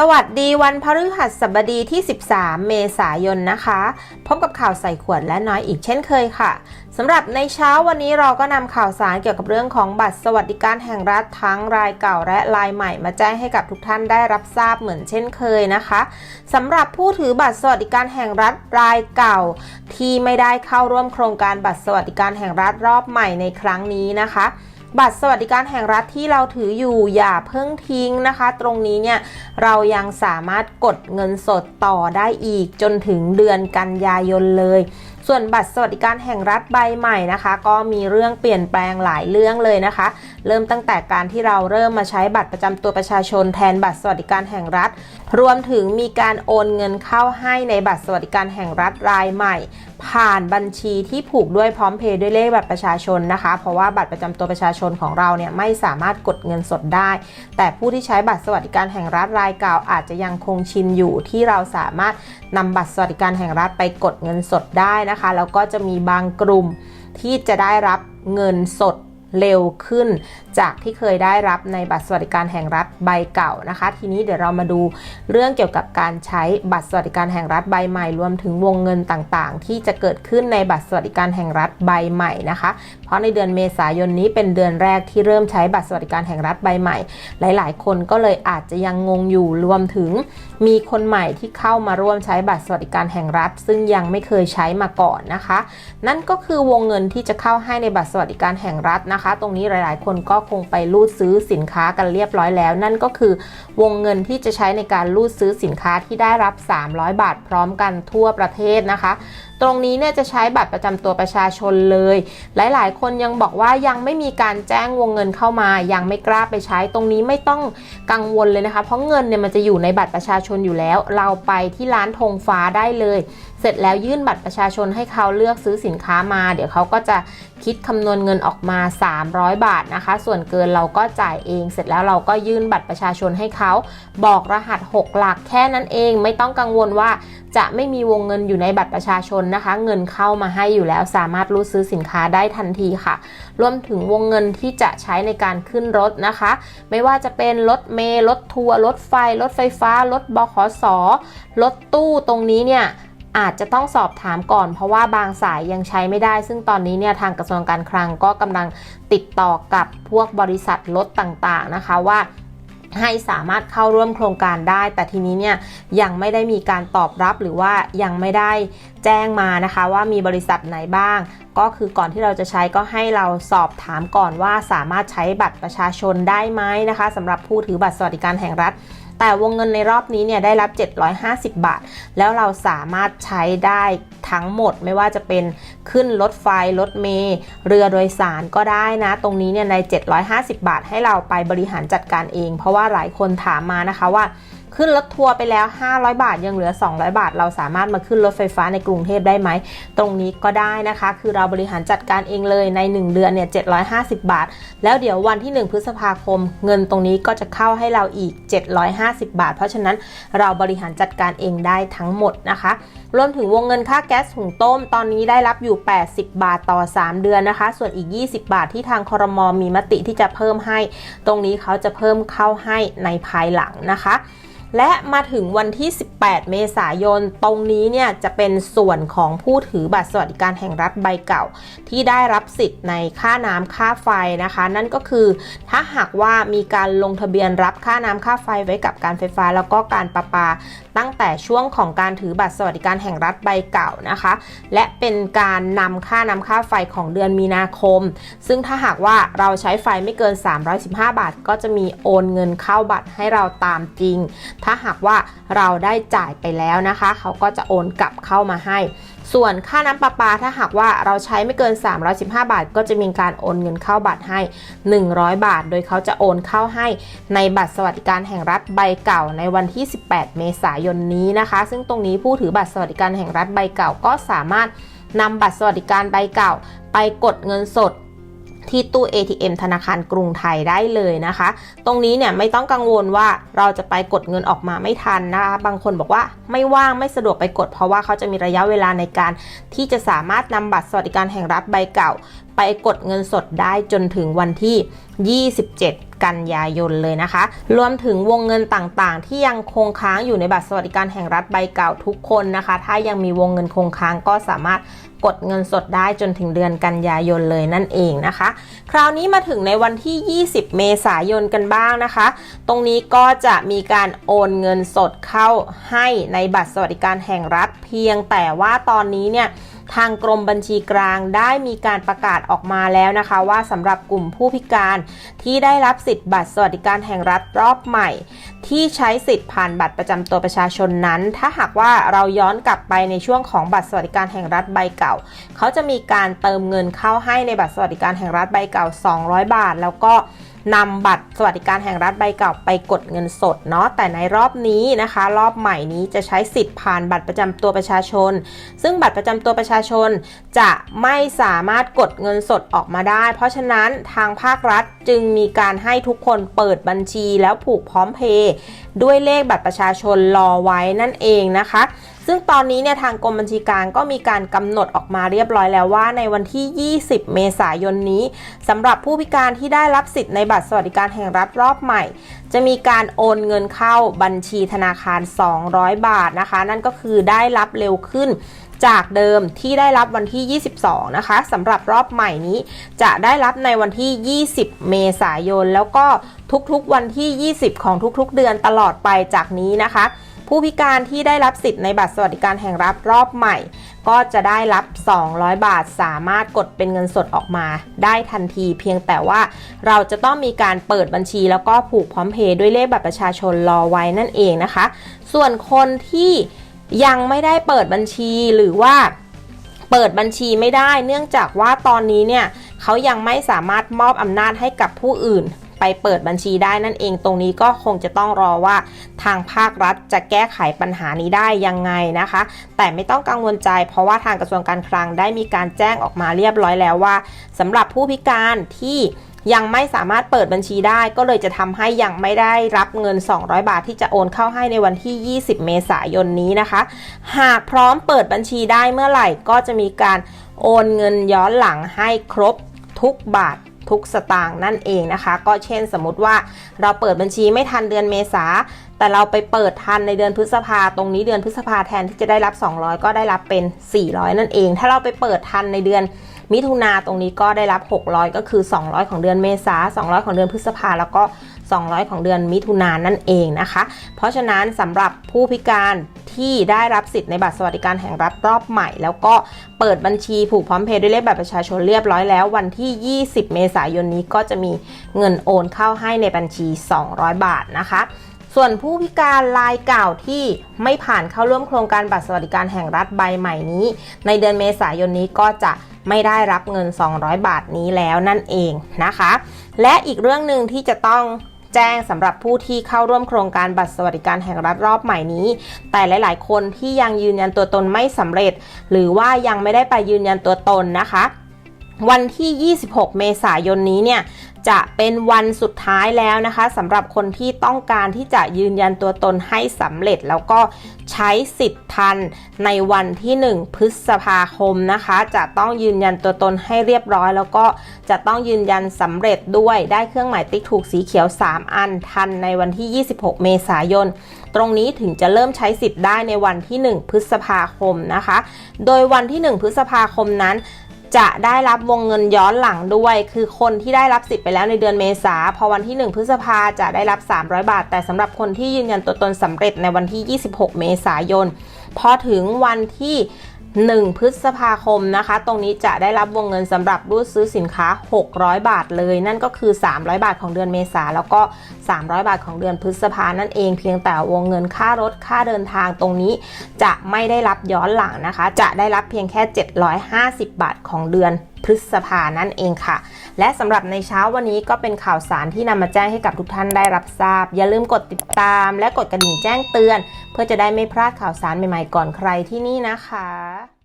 สวัสดีวันพฤหัสบดีที่ 13 เมษายนนะคะ พบกับข่าวใส่ขวดและน้อยอีกเช่นเคยค่ะสำหรับในเช้าวันนี้เราก็นำข่าวสารเกี่ยวกับเรื่องของบัตรสวัสดิการแห่งรัฐทั้งรายเก่าและรายใหม่มาแจ้งให้กับทุกท่านได้รับทราบเหมือนเช่นเคยนะคะสำหรับผู้ถือบัตรสวัสดิการแห่งรัฐรายเก่า ที่ไม่ได้เข้าร่วมโครงการบัตรสวัสดิการแห่งรัฐรอบใหม่ในครั้งนี้นะคะ บัตรสวัสดิการแห่งรัฐที่เราถืออยู่อย่าเพิ่งทิ้งนะคะ ตรงนี้เนี่ยเรายังสามารถกดเงินสดต่อได้อีกจนถึงเดือนกันยายนเลย ส่วนบัตรสวัสดิการแห่งรัฐใบใหม่นะคะ ก็มีเรื่องเปลี่ยนแปลงหลายเรื่องเลยนะคะ เริ่มตั้งแต่การที่เราเริ่มมาใช้บัตรประจำตัวประชาชนแทนบัตรสวัสดิการแห่งรัฐรวมถึงมีการโอนเงินเข้าให้ในบัตรสวัสดิการแห่งรัฐรายใหม่ ผ่านบัญชีที่ผูกด้วยพร้อมเพย์ด้วยเลขบัตรประชาชนนะคะ เพราะว่าบัตรประจำตัวประชาชนของเราเนี่ยไม่สามารถกดเงินสดได้ แต่ผู้ที่ใช้บัตรสวัสดิการแห่งรัฐรายเก่าอาจจะยังคงชินอยู่ที่เราสามารถนำบัตรสวัสดิการแห่งรัฐไปกดเงินสดได้นะคะแล้วก็จะมีบางกลุ่มที่จะได้รับเงินสด เร็วขึ้น จากที่เคยได้รับในบัตรสวัสดิการแห่งรัฐใบเก่านะคะ ทีนี้เดี๋ยวเรามาดูเรื่องเกี่ยวกับการใช้บัตรสวัสดิการแห่งรัฐใบใหม่ รวมถึงวงเงินต่างๆ ที่จะเกิดขึ้นในบัตรสวัสดิการแห่งรัฐใบใหม่นะคะ เพราะในเดือนเมษายนนี้เป็นเดือนแรกที่เริ่มใช้บัตรสวัสดิการแห่งรัฐใบใหม่ หลาย ๆ คนก็เลยอาจจะยังงงอยู่รวมถึง มีคนใหม่ที่เข้ามาร่วมใช้บัตรสวัสดิการแห่งรัฐ ซึ่งยังไม่เคยใช้มาก่อนนะคะ นั่นก็คือวงเงินที่จะเข้าให้ในบัตรสวัสดิการแห่งรัฐนะคะ ตรงนี้หลาย ๆ คนก็คงไปรูดซื้อสินค้ากันเรียบร้อยแล้ว นั่นก็คือวงเงินที่จะใช้ในการรูดซื้อสินค้าที่ได้รับ 300 บาทพร้อมกันทั่วประเทศนะคะ ตรงนี้เนี่ยจะใช้บัตรประจำตัวประชาชนเลย หลาย ๆ คนยังบอกว่ายังไม่มีการแจ้งวงเงินเข้ามา ยังไม่กล้าไปใช้ตรงนี้ไม่ต้องกังวลเลยนะคะ เพราะเงินเนี่ยมันจะอยู่ในบัตรประชาชนอยู่แล้ว เราไปที่ร้านธงฟ้าได้เลย เสร็จแล้วยื่นบัตรประชาชนให้เขาเลือกซื้อสินค้ามา เดี๋ยวเขาก็จะคิดคำนวณเงินออกมา 300 บาทนะคะ ส่วนเกินเราก็จ่ายเอง เสร็จแล้วเราก็ยื่นบัตรประชาชนให้เขาบอกรหัส 6 หลักแค่นั้นเองไม่ต้องกังวลว่าจะไม่มีวงเงินอยู่ในบัตรประชาชนนะคะ เงินเข้ามาให้อยู่แล้วสามารถรูดซื้อสินค้าได้ทันทีค่ะ รวมถึงวงเงินที่จะใช้ในการขึ้นรถนะคะ ไม่ว่าจะเป็นรถเมล์รถทัวร์รถไฟ รถไฟฟ้า รถบขสรถตู้ตรงนี้เนี่ย อาจจะต้องสอบถามก่อน เพราะว่าบางสายยังใช้ไม่ได้ ซึ่งตอนนี้เนี่ยทางกระทรวงการคลังก็กำลังติดต่อกับพวกบริษัทรถต่างๆนะคะว่าให้สามารถเข้าร่วมโครงการได้ แต่ทีนี้เนี่ยยังไม่ได้มีการตอบรับหรือว่ายังไม่ได้แจ้งมานะคะว่ามีบริษัทไหนบ้าง ก็คือก่อนที่เราจะใช้ก็ให้เราสอบถามก่อนว่าสามารถใช้บัตรประชาชนได้ไหมนะคะสำหรับผู้ถือบัตรสวัสดิการแห่งรัฐ แต่วงเงินในรอบนี้เนี่ยได้รับ 750 บาท แล้วเราสามารถใช้ได้ทั้งหมดไม่ว่าจะเป็นขึ้นรถไฟรถเมล์เรือโดยสารก็ได้นะ ตรงนี้เนี่ยใน 750 บาทให้เราไปบริหารจัดการเอง เพราะว่าหลายคนถามมานะคะว่า ขึ้นรถทัวร์ไปแล้ว 500 บาทยังเหลือ 200 บาท เราสามารถมาขึ้นรถไฟฟ้าในกรุงเทพได้ไหม ตรงนี้ก็ได้นะคะ คือเราบริหารจัดการเองเลยใน 1 เดือนเนี่ย 750 บาท แล้วเดี๋ยววันที่ 1 พฤษภาคม เงินตรงนี้ก็จะเข้าให้เราอีก 750 บาท เพราะฉะนั้นเราบริหารจัดการเองได้ทั้งหมดนะคะ รวมถึงวงเงินค่าแก๊สหุงต้ม ตอนนี้ได้รับอยู่ 80 บาทต่อ 3 เดือนนะคะ ส่วนอีก 20 บาทที่ทางคอรมอมีมติที่จะเพิ่มให้ ตรงนี้เขาจะเพิ่มเข้าให้ในภายหลังนะคะและมาถึงวันที่ 18 เมษายน ตรงนี้เนี่ยจะเป็นส่วนของผู้ถือบัตรสวัสดิการแห่งรัฐใบเก่า ที่ได้รับสิทธิ์ในค่าน้ำค่าไฟนะคะ นั่นก็คือถ้าหากว่ามีการลงทะเบียนรับค่าน้ำค่าไฟไว้กับการไฟฟ้า แล้วก็การประปา ตั้งแต่ช่วงของการถือบัตรสวัสดิการแห่งรัฐใบเก่านะคะ และเป็นการนำค่าน้ำค่าไฟของเดือนมีนาคม ซึ่งถ้าหากว่าเราใช้ไฟไม่เกิน 315 บาท ก็จะมีโอนเงินเข้าบัตรให้เราตามจริงถ้าหากว่าเราได้จ่ายไปแล้วนะคะ เขาก็จะโอนกลับเข้ามาให้ ส่วนค่าน้ำประปาถ้าหากว่าเราใช้ไม่เกิน 315 บาท ก็จะมีการโอนเงินเข้าบัตรให้ 100 บาท โดยเขาจะโอนเข้าให้ในบัตรสวัสดิการแห่งรัฐใบเก่าในวันที่ 18 เมษายนนี้นะคะ ซึ่งตรงนี้ผู้ถือบัตรสวัสดิการแห่งรัฐใบเก่าก็สามารถนำบัตรสวัสดิการใบเก่า ไปกดเงินสด ที่ตู้ ATM ธนาคารกรุงไทยได้เลยนะคะ ตรงนี้เนี่ยไม่ต้องกังวลว่าเราจะไปกดเงินออกมาไม่ทันนะคะบางคนบอกว่าไม่ว่างไม่สะดวกไปกด เพราะว่าเขาจะมีระยะเวลาในการที่จะสามารถนำบัตรสวัสดิการแห่งรัฐใบเก่า ไปกดเงินสดได้จนถึงวันที่ 27 กันยายนเลยนะคะ รวมถึงวงเงินต่างๆ ที่ยังคงค้างอยู่ในบัตรสวัสดิการแห่งรัฐใบเก่าทุกคนนะคะ ถ้ายังมีวงเงินคงค้างก็สามารถกดเงินสดได้จนถึงเดือนกันยายนเลยนั่นเองนะคะ คราวนี้มาถึงในวันที่ 20 เมษายนกันบ้างนะคะ ตรงนี้ก็จะมีการโอนเงินสดเข้าให้ในบัตรสวัสดิการแห่งรัฐเพียงแต่ว่าตอนนี้เนี่ย ทางกรมบัญชีกลางได้มีการประกาศออกมาแล้วนะคะ ว่าสำหรับกลุ่มผู้พิการที่ได้รับสิทธิ์บัตรสวัสดิการแห่งรัฐรอบใหม่ ที่ใช้สิทธิ์ผ่านบัตรประจำตัวประชาชนนั้น ถ้าหากว่าเราย้อนกลับไปในช่วงของบัตรสวัสดิการแห่งรัฐใบเก่า เขาจะมีการเติมเงินเข้าให้ในบัตรสวัสดิการแห่งรัฐใบเก่า 200 บาท แล้วก็ นำบัตรสวัสดิการแห่งรัฐใบเก่าไปกดเงินสดเนาะแต่ในรอบนี้นะคะ รอบใหม่นี้จะใช้สิทธิ์ผ่านบัตรประจำตัวประชาชน ซึ่งบัตรประจำตัวประชาชนจะไม่สามารถกดเงินสดออกมาได้ เพราะฉะนั้นทางภาครัฐจึงมีการให้ทุกคนเปิดบัญชีแล้วผูกพร้อมเพย์ด้วยเลขบัตรประชาชนรอไว้นั่นเองนะคะ ซึ่งตอนนี้เนี่ยทางกรมบัญชีกลางก็มีการกำหนดออกมาเรียบร้อยแล้วว่า ในวันที่ 20 เมษายนนี้สำหรับผู้พิการที่ได้รับสิทธิ์ในบัตรสวัสดิการแห่งรัฐรอบใหม่ จะมีการโอนเงินเข้าบัญชีธนาคาร 200 บาทนะคะ นั่นก็คือได้รับเร็วขึ้นจากเดิมที่ได้รับวันที่ 22 นะคะสำหรับรอบใหม่นี้ จะได้รับในวันที่ 20 เมษายน แล้วก็ทุกๆวันที่ 20 ของทุกๆเดือนตลอดไปจากนี้นะคะ ผู้พิการที่ได้รับสิทธิ์ในบัตรสวัสดิการแห่งรัฐรอบใหม่ ก็จะได้รับ 200 บาท สามารถกดเป็นเงินสดออกมา ได้ทันทีเพียงแต่ว่าเราจะต้องมีการเปิดบัญชี แล้วก็ผูกพร้อมเพย์ด้วยเลขบัตรประชาชนรอไว้นั่นเองนะคะ ส่วนคนที่ยังไม่ได้เปิดบัญชีหรือว่าเปิดบัญชีไม่ได้ เนื่องจากว่าตอนนี้เนี่ยเขายังไม่สามารถมอบอำนาจให้กับผู้อื่น ไปเปิดบัญชีได้นั่นเองตรงนี้ก็คงจะต้องรอว่าทางภาครัฐจะแก้ไขปัญหานี้ได้ยังไงนะคะ แต่ไม่ต้องกังวลใจเพราะว่าทางกระทรวงการคลังได้มีการแจ้งออกมาเรียบร้อยแล้วว่าสำหรับผู้พิการที่ยังไม่สามารถเปิดบัญชีได้ก็เลยจะทำให้ยังไม่ได้รับเงิน 200 บาทที่จะโอนเข้าให้ในวันที่ 20 เมษายนนี้นะคะ หากพร้อมเปิดบัญชีได้เมื่อไหร่ก็จะมีการโอนเงินย้อนหลังให้ครบทุกบาท ทุกสตางค์นั่นเองนะคะ ก็เช่นสมมติว่าเราเปิดบัญชีไม่ทันเดือนเมษาแต่เราไปเปิดทันในเดือนพฤษภาตรงนี้เดือนพฤษภาแทนที่จะได้รับ 200 ก็ได้รับเป็น 400 นั่นเอง ถ้าเราไปเปิดทันในเดือนมิถุนาตรงนี้ก็ได้รับ 600 ก็คือ 200 ของเดือนเมษา200 ของเดือนพฤษภาแล้วก็ 200 ของเดือนมิถุนายนนั่นเองนะคะ เพราะฉะนั้นสำหรับผู้พิการที่ได้รับสิทธิ์ในบัตรสวัสดิการแห่งรัฐรอบใหม่ แล้วก็เปิดบัญชีผูกพร้อมเพย์ด้วยเลขบัตรประชาชนเรียบร้อยแล้ว วันที่ 20 เมษายนนี้ก็จะมีเงินโอนเข้าให้ในบัญชี 200 บาทนะคะส่วนผู้พิการรายเก่าที่ไม่ผ่านเข้าร่วมโครงการบัตรสวัสดิการแห่งรัฐใบใหม่นี้ ในเดือนเมษายนนี้ก็จะไม่ได้รับเงิน 200 บาทนี้แล้วนั่นเองนะคะ และอีกเรื่องหนึ่งที่จะต้อง แจ้งสำหรับผู้ที่เข้าร่วมโครงการบัตรสวัสดิการแห่งรัฐรอบใหม่นี้ แต่หลาย ๆ คนที่ยังยืนยันตัวตนไม่สำเร็จ หรือว่ายังไม่ได้ไปยืนยันตัวตนนะคะ วันที่ 26 เมษายนนี้เนี่ยจะเป็นวันสุดท้ายแล้วนะคะสำหรับคนที่ต้องการที่จะยืนยันตัวตนให้สำเร็จ แล้วก็ใช้สิทธิ์ทันในวันที่ 1 พฤษภาคมนะคะ จะต้องยืนยันตัวตนให้เรียบร้อย แล้วก็จะต้องยืนยันสำเร็จด้วยได้เครื่องหมายติ๊กถูกสีเขียว 3 อันทันในวันที่ 26 เมษายน ตรงนี้ถึงจะเริ่มใช้สิทธิ์ได้ในวันที่ 1 พฤษภาคมนะคะ โดยวันที่ 1 พฤษภาคมนั้น จะได้รับวงเงินย้อนหลังด้วย คือคนที่ได้รับสิทธิ์ไปแล้วในเดือนเมษาพอวันที่ 1 พฤษภาจะได้รับ 300 บาท แต่สำหรับคนที่ยืนยันตัวตนสำเร็จในวันที่ 26 เมษายน พอถึงวันที่ 1 พฤษภาคมนะคะ ตรงนี้จะได้รับวงเงินสำหรับรูดซื้อสินค้า 600 บาทเลย นั่นก็คือ 300 บาทของเดือนเมษาแล้วก็ 300 บาทของเดือนพฤษภานั่นเองเพียงแต่วงเงินค่ารถค่าเดินทางตรงนี้จะไม่ได้รับย้อนหลังนะคะ จะได้รับเพียงแค่ 750 บาทของเดือน ฤษภานั่นเองค่ะ และสำหรับในเช้าวันนี้ก็เป็นข่าวสารที่นำมาแจ้งให้กับทุกท่านได้รับทราบ อย่าลืมกดติดตามและกดกระดิ่งแจ้งเตือน เพื่อจะได้ไม่พลาดข่าวสารใหม่ๆก่อนใครที่นี่นะคะ